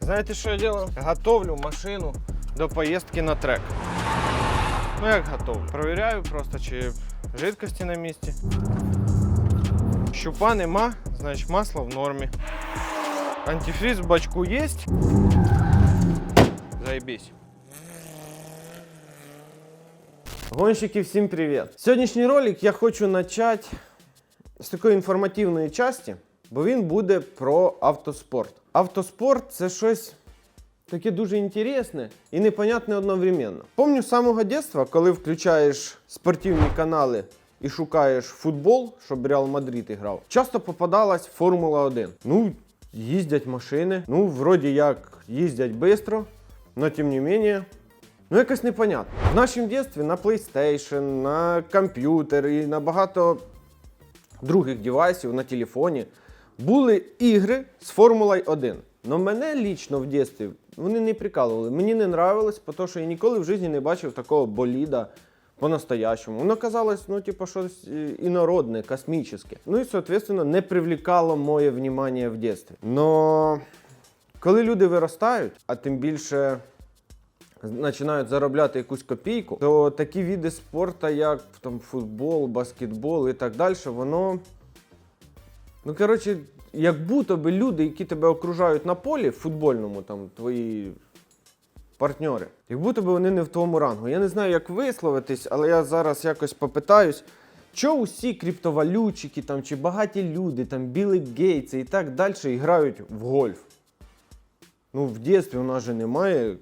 Знаєте, що я делаю? Готовлю машину до поїздки на трек. Ну як готовлю? Провіряю просто, чи жидкості на місці. Щупа нема, значить масло в нормі. Антифриз в бачку є. Заебись. Гонщики, всім привіт! Сьогоднішній ролик я хочу почати з такої інформативної частини, Бо він буде про автоспорт. Автоспорт це щось таке дуже інтересне і непонятне одновременно. Помню з самого дитинства, коли включаєш спортивні канали і шукаєш футбол, щоб Реал Мадрид грав, часто попадалась Формула 1. Ну, їздять машини, ну, вроді як їздять швидко, але тим не менше. Ну, якось непонятно. В нашому дитинстві на PlayStation, на комп'ютер і на багато других девайсів на телефоні були ігри з Формулою 1. Но мене лічно в дитинстві вони не прикалували. Мені не нравилось, тому що я ніколи в житті не бачив такого боліда по-настоящему. Воно казалось, ну, типу, щось е, інородне, космічне. Ну і, соответственно, не привлекало моє внимание в дитинстві. Но коли люди виростають, а тим більше починають заробляти якусь копійку, то такі види спорту, як там, футбол, баскетбол і так далі, воно. Ну, коротше, як будто би люди, які тебе окружають на полі футбольному, там, твої партнери, як будто би вони не в твоєму рангу. Я не знаю, як висловитись, але я зараз якось попитаюсь. Що усі криптовалютчики там, чи багаті люди, там, Білли Гейтси і так далі грають в гольф? Ну, в дитинстві у нас же немає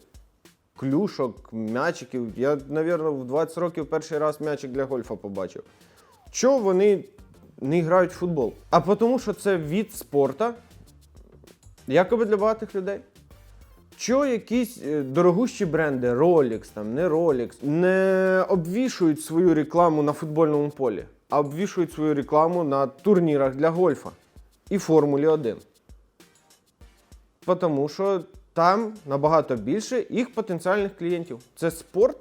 клюшок, м'ячиків. Я, мабуть, в 20 років перший раз м'ячик для гольфа побачив. Чого вони не грають в футбол? А тому, що це від спорту, якоби для багатих людей. Чого якісь е, дорогущі бренди, Rolex, там, не Rolex, не обвішують свою рекламу на футбольному полі, а обвішують свою рекламу на турнірах для гольфа і Формулі 1. Тому що там набагато більше їх потенціальних клієнтів. Це спорт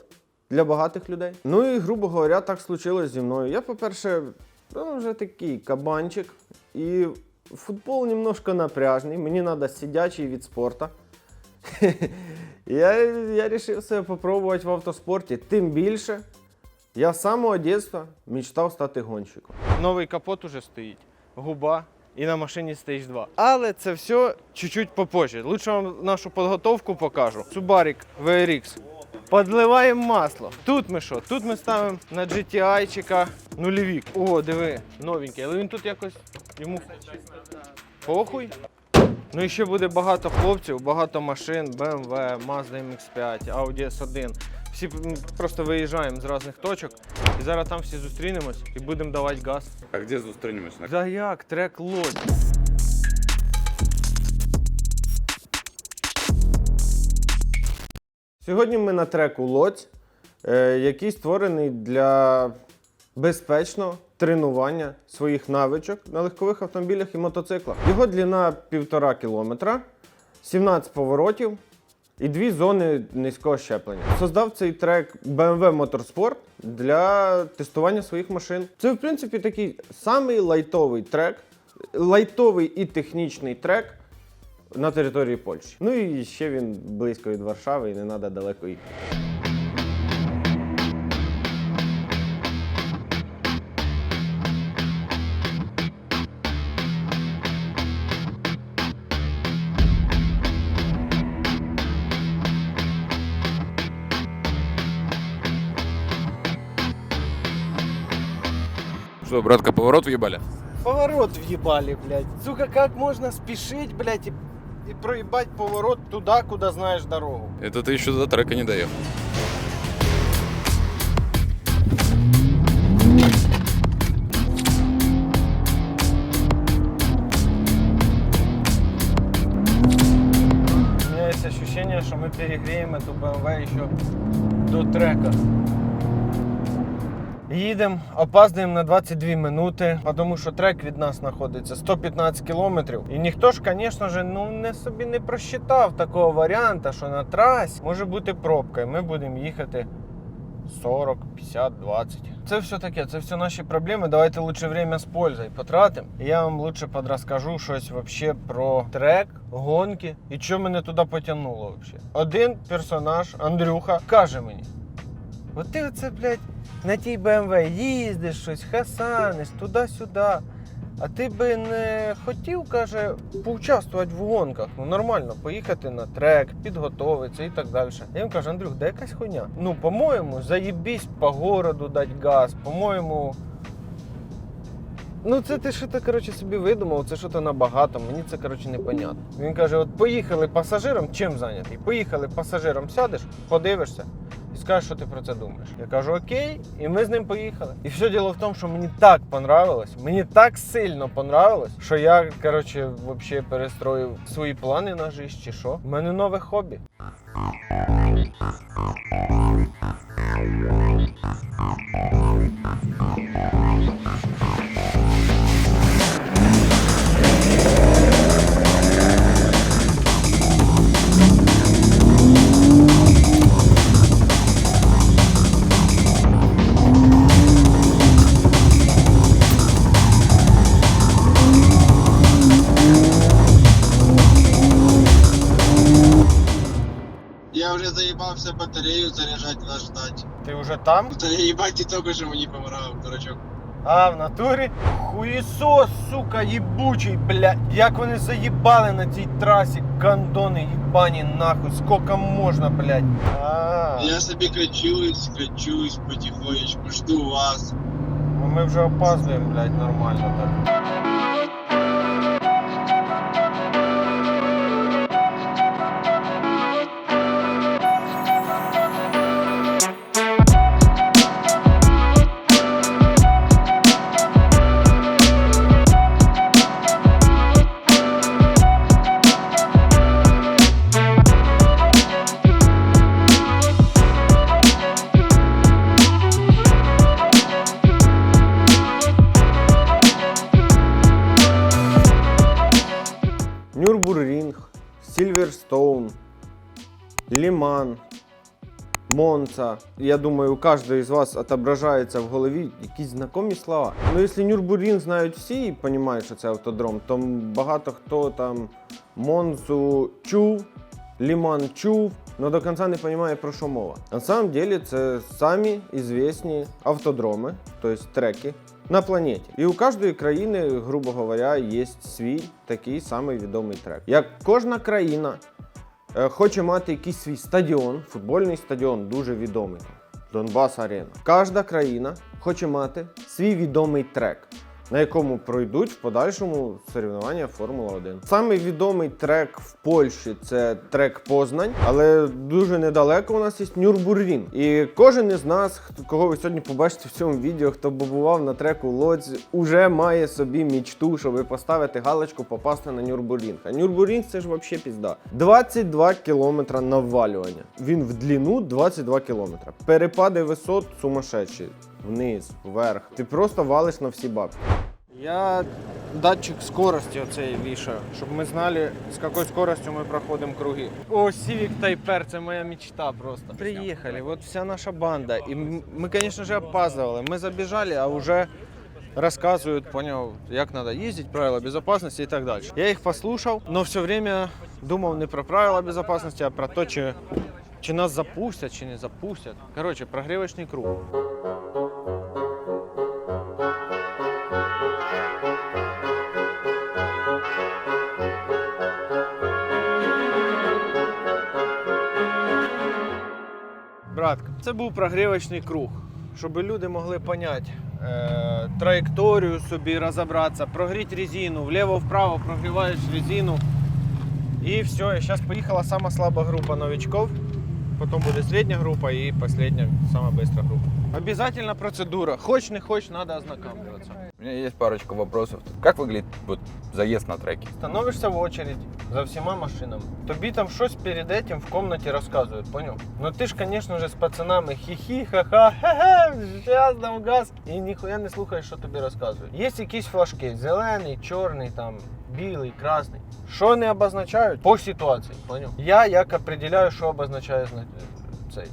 для багатих людей. Ну і, грубо говоря, так случилось зі мною. Я, по-перше, ну, вже такий кабанчик. І футбол немножко напряжний. Мені треба сидячий від спорту. Я, я вирішив себе попробувати в автоспорті. Тим більше, я з самого дитинства мечтав стати гонщиком. Новий капот уже стоїть, губа і на машині Stage 2. Але це все чуть-чуть попозже. Лучше вам нашу підготовку покажу. Subaru VRX. Подливаємо масло. Тут ми що? Тут ми ставимо на GTI-чика нульовік. О, диви, новенький. Але він тут якось йому похуй. Ну і ще буде багато хлопців, багато машин, BMW, Mazda MX5, Audi S1. Всі просто виїжджаємо з різних точок і зараз там всі зустрінемось і будемо давати газ. А где зустрінемось? Да як, трек лодь. Сьогодні ми на треку Лодь, е, який створений для безпечного тренування своїх навичок на легкових автомобілях і мотоциклах. Його длина півтора кілометра, 17 поворотів і дві зони низького щеплення. Создав цей трек BMW Motorsport для тестування своїх машин. Це, в принципі, такий самий лайтовий трек, лайтовий і технічний трек на території Польщі. Ну і ще він близько від Варшави і не треба далеко їхати. Что, братка, поворот въебали? Поворот въебали, блядь. Сука, как можно спешить, блядь, и, и проебать поворот туда, куда знаешь дорогу? Это ты еще до трека не доехал. У меня есть ощущение, что мы перегреем эту BMW еще до трека. Їдемо, опаздуємо на 22 минути, тому що трек від нас знаходиться 115 кілометрів. І ніхто ж, звісно ж, ну не собі не просчитав такого варіанта, що на трасі може бути пробка, і ми будемо їхати 40, 50, 20. Це все таке, це все наші проблеми. Давайте лучше время з пользою потратимо. Я вам лучше подрозкажу щось вообще про трек, гонки і що мене туди потягнуло вообще. Один персонаж, Андрюха, каже мені: От ти оце, блядь, на тій BMW їздиш щось, хасаниш, туди-сюди. А ти би не хотів, каже, поучаствувати в гонках. Ну нормально, поїхати на трек, підготовитися і так далі. Я їм кажу, Андрюх, да якась хуйня. Ну, по-моєму, заїбісь по городу дати газ, по-моєму. Ну, це ти що то коротше, собі видумав, це що то набагато, мені це коротше непонятно. Він каже: от поїхали пасажиром, чим зайнятий? Поїхали пасажиром, сядеш, подивишся скажеш, що ти про це думаєш. Я кажу, окей, і ми з ним поїхали. І все діло в тому, що мені так понравилось, мені так сильно понравилось, що я, коротше, взагалі перестроїв свої плани на життя, чи що. У мене нове хобі. Батарею заряджати вас ждать. Ти вже там? Та я їбать і тільки що мені помирав, дурачок. А, в натурі? Хуїсос, сука, їбучий, блядь. Як вони заїбали на цій трасі, гандони їбані нахуй, скільки можна, блядь. А, Я собі качуюсь, качуюсь потихонечку, жду вас. ну ми вже опаздуємо, блядь, нормально так. Лиман, Монца. Я думаю, у каждого из вас отображается в голові якісь знакомі слова. Ну, якщо Нюрбурринг знають всі і розуміють, що це автодром, то багато хто там Монцу чув, Ліман чув, але до кінця не розуміє, про що мова. На самом деле це самі известні автодроми, тобто треки, на планеті. І у кожної країни, грубо говоря, є свій такий самий відомий трек. Як кожна країна хоче мати якийсь свій стадіон, футбольний стадіон, дуже відомий. Донбас Арена. Кожна країна хоче мати свій відомий трек, на якому пройдуть в подальшому соревнування Формула 1. Самий відомий трек в Польщі це трек Познань, але дуже недалеко у нас є Нюрбургрін. І кожен із нас, кого ви сьогодні побачите в цьому відео, хто побував на треку Лодзь, уже має собі мічту, щоб поставити галочку, попасти на Нюрбургрінг. А Нюрбургрінг це ж взагалі пізда. 22 кілометра навалювання. Він в длину 22 кілометра. Перепади висот сумасшедші. Вниз, вверх. Ти просто валиш на всі бабки. Я датчик скорості оцей вішаю, щоб ми знали, з якою скоростю ми проходимо круги. О, Type R, це моя мечта просто. Приїхали, от вся наша банда. І ми, звісно ж, опаздували. Ми забіжали, а вже розказують, поняв, як треба їздити, правила безпечності і так далі. Я їх послухав, але все время думав не про правила безпечності, а про те, чи, чи нас запустять, чи не запустять. Коротше, прогрівочний круг. Це був прогрівочний круг, щоб люди могли поняти е, траєкторію собі розібратися, прогріти резину, вліво-вправо прогріваєш резину. І все, зараз поїхала сама слаба група новичков, потім буде середня група і остання, сама быстра група. Обязательно процедура. Хоч не хоч, надо ознакомливаться. У меня есть парочка вопросов. Как выглядит вот заезд на треке? Становишся в очередь за всіма машинами. Тобі там щось перед этим в комнаті розказують, поняв? Ну ти ж, звісно ж, з пацанами хі-хі, ха-ха, хе-хе, зараз дам газ. І ніхуя не слухаєш, що тобі розказують. Є якісь флажки: зелений, чорний, там, білий, красний. Що не обозначають по ситуації, поняв? Я як определяю, що обозначає зна- цей.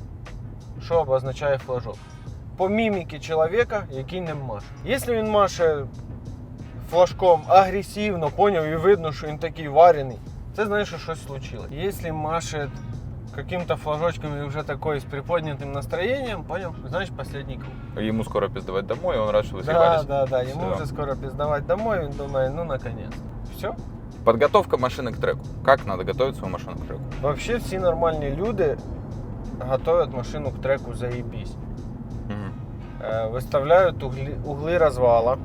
що обозначає флажок? По міміки чоловіка, який ним маше. Якщо він маше флажком агресивно, поняв, і видно, що він такий варений, це значить, що щось случилось. Якщо маше каким-то флажочком и уже такой с приподнятым настроением, понял, значит последний круг. Ему скоро пиздавать домой, и он рад, что вы Да, съебались. да, да, ему Всё. уже скоро пиздавать домой, он думает, ну наконец. Все. Подготовка машины к треку. Как надо готовить свою машину к треку? Вообще всі нормальні люди готовят машину к треку заебись. Мгм. Э, Выставляют угли, углы развала.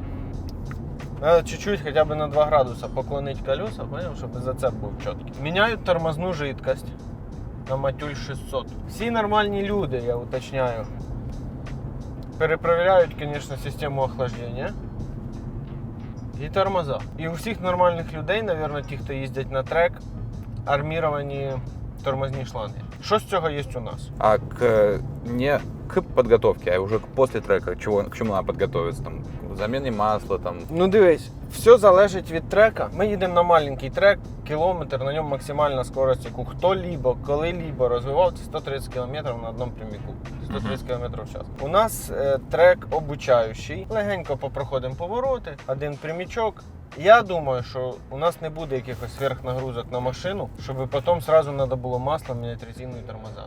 Надо чуть-чуть, хотя бы на 2 градуса поклонить колеса, понял, чтобы зацеп був чіткий. Міняють тормозну жидкость на матюль 600. Всі нормальні люди, я уточняю. Перепроверяють, конечно, систему охлаждения. І тормоза. І у всіх нормальних людей, наверное, ті, хто їздять на трек, арміровані тормозні шланги. Що з цього є у нас? А к, э, не к подготовке, а уже к- после трека, чего, к чему надо подготовиться? Там, к замене масла, там, Ну дивись, все залежить від трека. Ми їдемо на маленький трек, кілометр, на ньому максимальна скорость, яку хто-либо, коли-либо розвивав, це 130 км на одному пряміку. 130 км в час. У нас е, трек обучаючий. Легенько попроходимо повороти, один прямічок. Я думаю, що у нас не буде якихось сверхнагрузок на машину, щоб потім сразу треба було масло міняти резину і тормоза.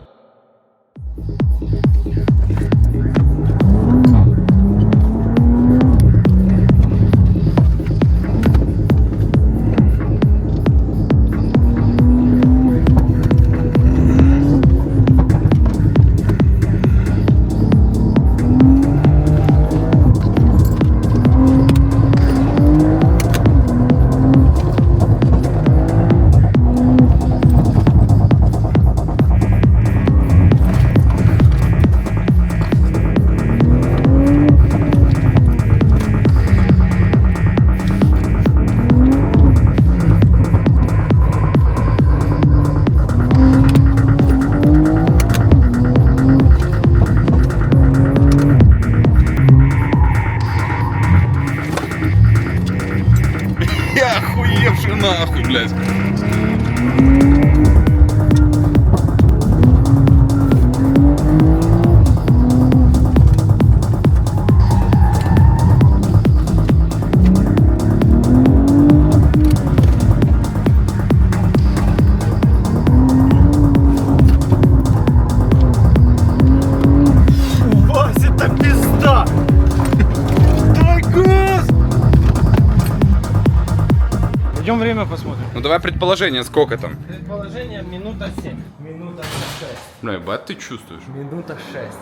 Идем посмотрим. Ну давай предположение, сколько там? Предположение минута 7. Минута 6. Бля, бат ты чувствуешь? Минута 6.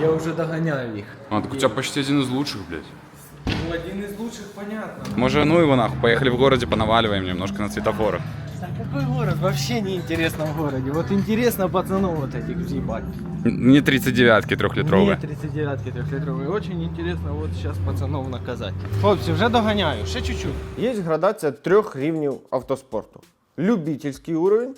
Я уже догоняю их. А, так у тебя почти один из лучших, блядь. Ну, один из лучших, понятно. Может, ну его нахуй, поехали в городе, понаваливаем немножко на светофорах А какой город? Вообще не интересно в городе. Вот интересно пацанов вот этих въебать. Не 39-ки трехлитровые. Мне 39-ки трехлитровые. Очень интересно вот сейчас пацанов наказать. Хлопці, вже доганяю, ще чуть-чуть. Є градація трьох рівнів автоспорту: любительський уровень,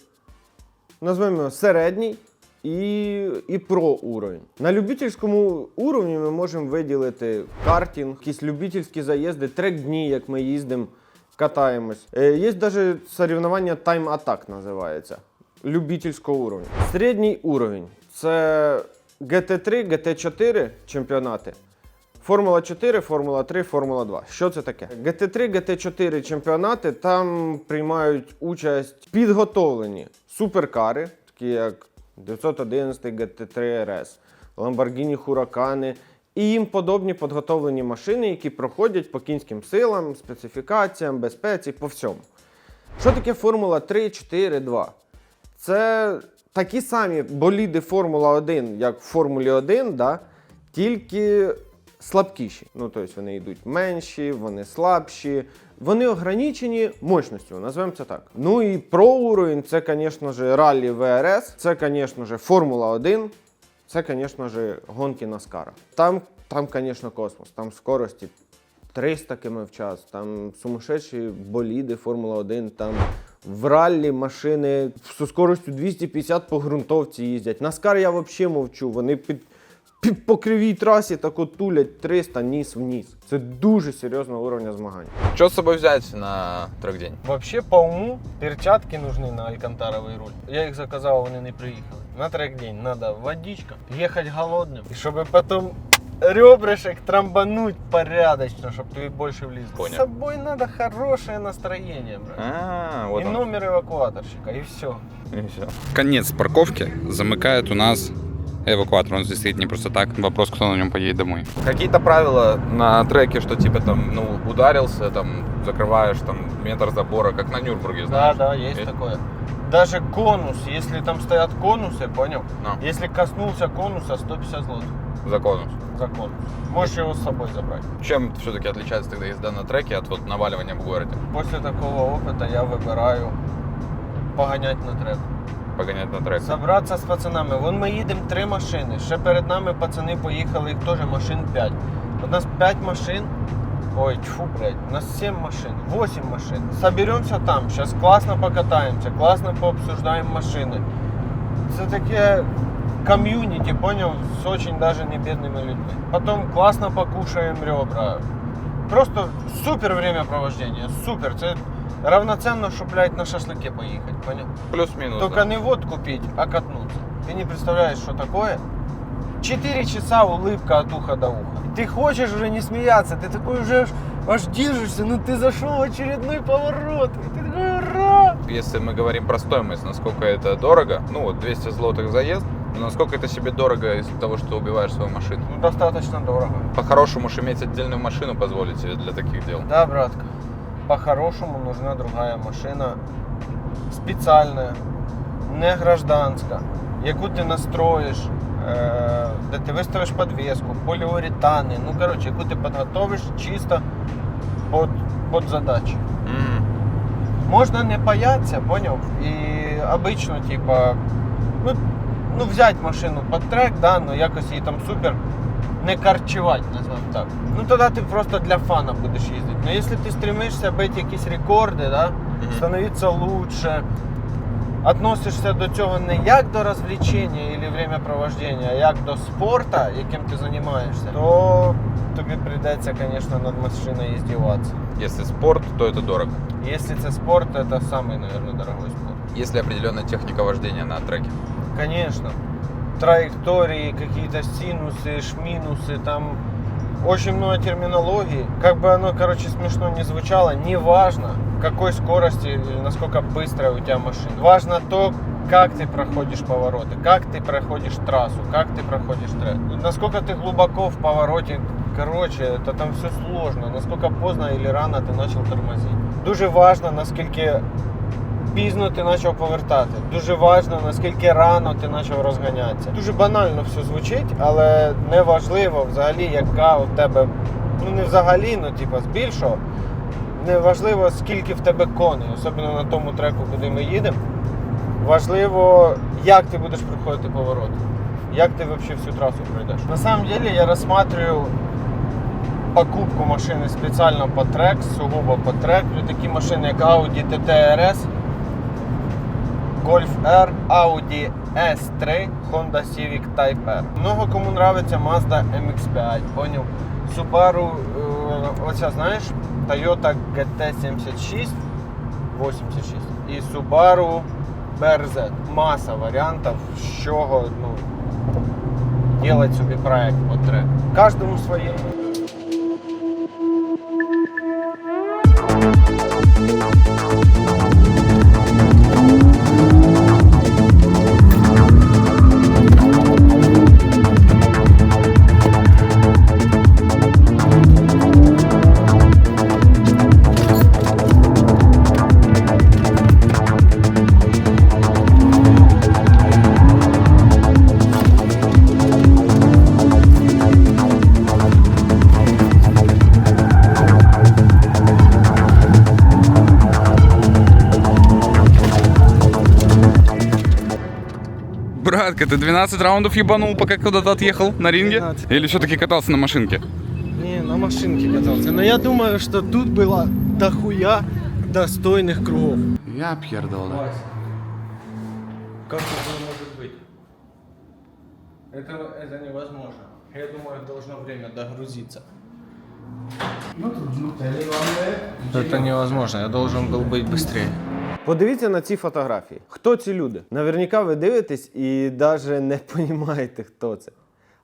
назвемо його середній і, і про уровень. На любительському уровні ми можемо виділити картинг, якісь любительські заїзди, трек-дні, як ми їздимо, катаємось. Е, Є навіть соревновання Time Attack називається. Любительського уровня. Середній уровень це GT3, GT4 чемпіонати. Формула 4, Формула 3, Формула 2. Що це таке? GT3, GT4 чемпіонати там приймають участь підготовлені суперкари, такі як 911 GT3 RS, Lamborghini Huracan і їм подобні підготовлені машини, які проходять по кінським силам, специфікаціям, безпеці, по всьому. Що таке Формула 3, 4, 2? Це такі самі боліди Формула 1, як в Формулі 1, да? тільки слабкіші. Ну, тобто вони йдуть менші, вони слабші, вони ограничені мощністю, назвемо це так. Ну і про уровень це, звісно ж, раллі ВРС, це, звісно ж, Формула 1, це, звісно ж, гонки Наскара. Там, там, звісно, космос, там скорості 300 км в час, там сумасшедші боліди Формула 1, там в раллі машини зі скоростю 250 по ґрунтовці їздять. Наскар я взагалі мовчу. Вони під по кривій трасі так от тулять 300 ніс в ніс. Це дуже серйозного уровня змагань. Что с собой взять на трек-день? Вообще, по уму, перчатки нужны на алькантаровий руль. Я їх заказав, а вони не приїхали. на трек-день надо водичка, ехать голодным, и чтобы потом ребрышек трамбануть порядочно, чтобы тебе больше влезло. Понял. С собой надо хорошее настроение, брат. А, вот и он. номер эвакуаторщика, и все. И всё. Конец парковки замыкает у нас эвакуатор. Он здесь стоит не просто так. Вопрос, кто на нем поедет домой. Какие-то правила на треке, что типа там, ну, ударился, там, закрываешь там метр забора, как на Нюрнбурге, Да, знаешь? да, есть такое. Даже конус, если там стоят конусы, понял? Ну. Если коснулся конуса, 150 злотых За конус. за конус. Можешь его с собой забрать. Чем все-таки отличается тогда езда на треке от вот наваливания в городе? После такого опыта я вибираю погонять на трек. Погонять на трек. Забратися з пацанами. Вон ми їдемо три машини. Ще перед нами пацани поїхали, їх теж машин 5. У нас 5 машин. Ой, тьфу, блядь, у нас 7 машин, 8 машин. Соберемося там, зараз класно покатаємося, класно пообсуждаємо машини. Це таке ком'юніті, поняв, з очень даже не бідними людьми. Потім класно покушаємо ребра. Просто супер времяпровождення, супер. Це равноценно, що, блядь, на шашлики поїхати, поняв? Плюс-минус. Только да. не водку пить, а катнуться. Ты не представляешь, что такое? Четыре часа улыбка от уха до уха. И ты хочешь уже не смеяться, ты такой уже аж, держишься, ну ты зашел в очередной поворот. И ты такой, ура! Если мы говорим про стоимость, насколько это дорого, ну вот 200 злотых заезд, но насколько это себе дорого из того, что убиваешь свою машину? Ну, достаточно дорого. По-хорошему уж иметь отдельную машину позволить себе для таких дел. Да, братка, по-хорошему нужна другая машина, специальная, не гражданська, яку ти настроїш, е, де ти виставиш підвіску, поліуретани, ну коротше, яку ти підготовиш чисто під, під задачі. М. Можна не бояться, поняв? І обично, типа, ну, ну взяти машину під трек, да, ну якось її там супер не карчувати, назвемо так. Ну тоді ти просто для фана будеш їздити. Ну якщо ти стремишся бити якісь рекорди, да, Мгм. становитися лучше, относишся до цього не як до розвлечення або времяпровождення, а як до спорту, яким ти займаєшся, то тобі прийдеться, звісно, над машиною здіватися. Если спорт, то это дорого. Если это спорт, это самый, наверное, дорогой спорт. Есть ли определенная техника вождения на треке? Конечно. Траектории, какие-то синусы, шминусы, там очень много терминологии. Как бы оно, короче, смешно не звучало, не важно, какой скорости или насколько быстрая у тебя машина. Важно то, как ты проходишь повороты, как ты проходишь трассу, как ты проходишь трек. Насколько ты глубоко в повороте, короче, это там все сложно. Насколько поздно или рано ты начал тормозить. Дуже важно, наскільки пізно ти почав повертати. Дуже важливо, наскільки рано ти почав розганятися. Дуже банально все звучить, але не важливо взагалі, яка у тебе, ну не взагалі, ну типа збільшого. Не важливо, скільки в тебе коней, особливо на тому треку, куди ми їдемо. Важливо, як ти будеш проходити поворот. Як ти взагалі всю трасу пройдеш. На самом деле я рассматриваю покупку машини спеціально по трек, сугубо по трек. Такі машини, як Audi TT RS, Golf R, Audi S3, Honda Civic Type R. Много кому нравиться Mazda MX-5, поняв? Subaru, е, оця знаєш, Toyota GT76, 86 і Subaru BRZ. Маса варіантів, з чого ну, делать собі проект трек. Кожному своє. Братка, ты 12 раундов ебанул, пока куда-то отъехал на ринге? 12. Или все-таки катался на машинке? Не, на машинке катался. Но я думаю, что тут было дохуя достойных кругов. Я пьердал, да. Как такое может быть? Это, это невозможно. Я думаю, должно время догрузиться. Это невозможно, я должен был быть быстрее. Подивіться на ці фотографії. Хто ці люди? Наверняка ви дивитесь і навіть не розумієте, хто це.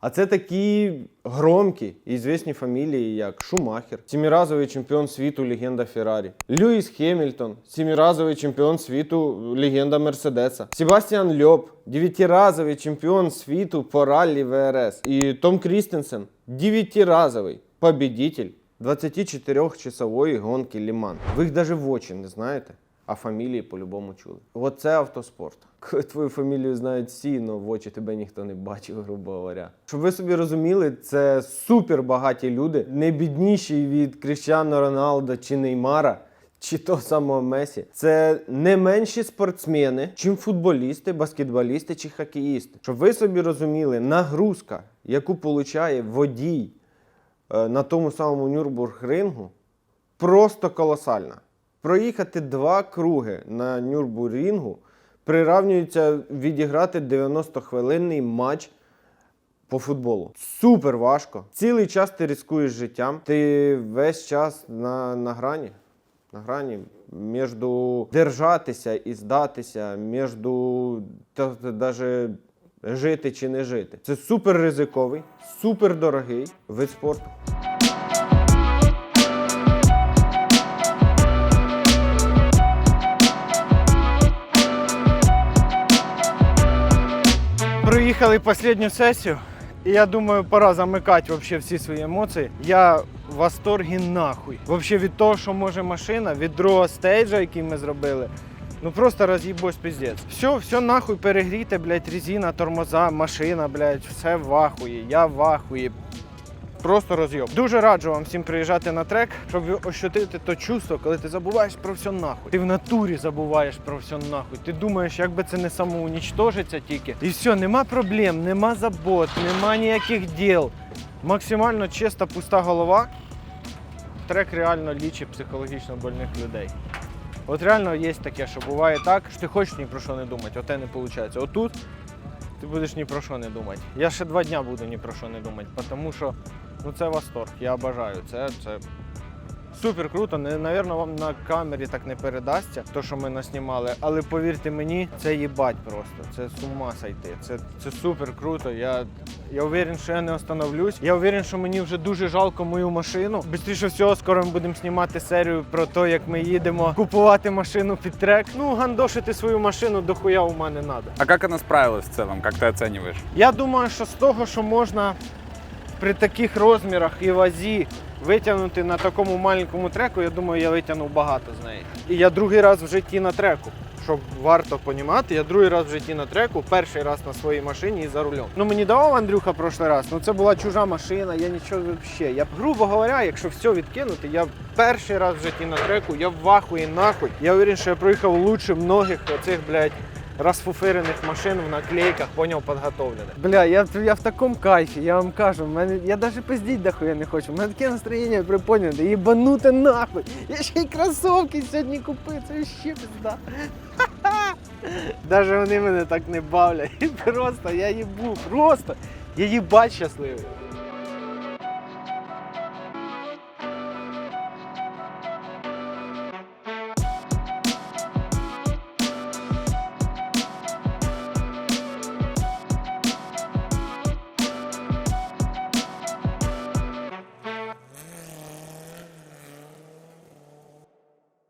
А це такі громкі і звісні фамілії, як Шумахер, сіміразовий чемпіон світу, легенда Феррарі, Льюіс Хемільтон, сіміразовий чемпіон світу, легенда Мерседеса, Себастьян Льоп, дев'ятиразовий чемпіон світу по раллі ВРС, і Том Крістенсен, дев'ятиразовий победитель 24-часової гонки Ліман. Ви їх навіть в очі не знаєте. А фамілії по-любому чули. Оце автоспорт. Коли твою фамілію знають всі, але в очі тебе ніхто не бачив, грубо говоря. Щоб ви собі розуміли, це супер багаті люди, не бідніші від Кріщано Роналдо чи Неймара. Чи того самого Месі, це не менші спортсмени, чим футболісти, баскетболісти чи хокеїсти. Щоб ви собі розуміли, нагрузка, яку получає водій е, на тому самому Нюрбургрингу, просто колосальна. Проїхати два круги на Нюрбургінгу приравнюється відіграти 90-хвилинний матч по футболу. Супер важко. Цілий час ти ризикуєш життям. Ти весь час на, на грані. На грані між держатися і здатися, між навіть жити чи не жити. Це супер ризиковий, супер дорогий вид спорту. Проїхали останню сесію, і я думаю, пора замикати вообще всі свої емоції. Я в восторгі нахуй. Вообще від того, що може машина, від другого стейджа, який ми зробили. Ну просто роз'їбось піздець. Все, все нахуй перегріте, блядь, резина, тормоза, машина, блядь, все в ахуї, я в ахуї. Просто розйоб. Дуже раджу вам всім приїжджати на трек, щоб ощутити то чувство, коли ти забуваєш про все нахуй. Ти в натурі забуваєш про все нахуй. Ти думаєш, як би це не самоунічтожиться тільки. І все, нема проблем, нема забот, нема ніяких діл. Максимально чиста, пуста голова. Трек реально лічить психологічно больних людей. От реально є таке, що буває так, що ти хочеш ні про що не думати, оте не виходить. Отут ти будеш ні про що не думати. Я ще два дня буду ні про що не думати, тому що ну це восторг. Я бажаю. Це, це супер круто. Не, Навірно, вам на камері так не передасться, то, що ми наснімали. Але повірте мені, це їбать просто. Це з ума сойти. Це, це супер круто. Я, я уверен, що я не остановлюсь. Я уверен, що мені вже дуже жалко мою машину. Бистріше всього, скоро ми будемо знімати серію про те, як ми їдемо купувати машину під трек. Ну, гандошити свою машину дохуя у мене треба. А как она справилась в целом? Как ты оцениваешь? Я думаю, що з того, що можна при таких розмірах і вазі витягнути на такому маленькому треку, я думаю, я витягнув багато з неї. І я другий раз в житті на треку. Щоб варто понімати, я другий раз в житті на треку, перший раз на своїй машині і за рулем. Ну мені давав Андрюха прошлий раз. Ну це була чужа машина, я нічого взагалі. Я грубо говоря, якщо все відкинути, я перший раз в житті на треку, я в вахуї нахуй. Я уверен, що я проїхав лучше многих оцих, блядь, розфуфирених машин в наклейках, поняв, підготовлених. Бля, я, я в такому кайфі, я вам кажу, мене, я навіть пиздіть дохуя не хочу. У мене таке настроєння приподняте, їбануте нахуй. Я ще й кросовки сьогодні купив, це ще пизда. Даже вони мене так не бавлять. Просто я їбу, просто я їбать щасливий.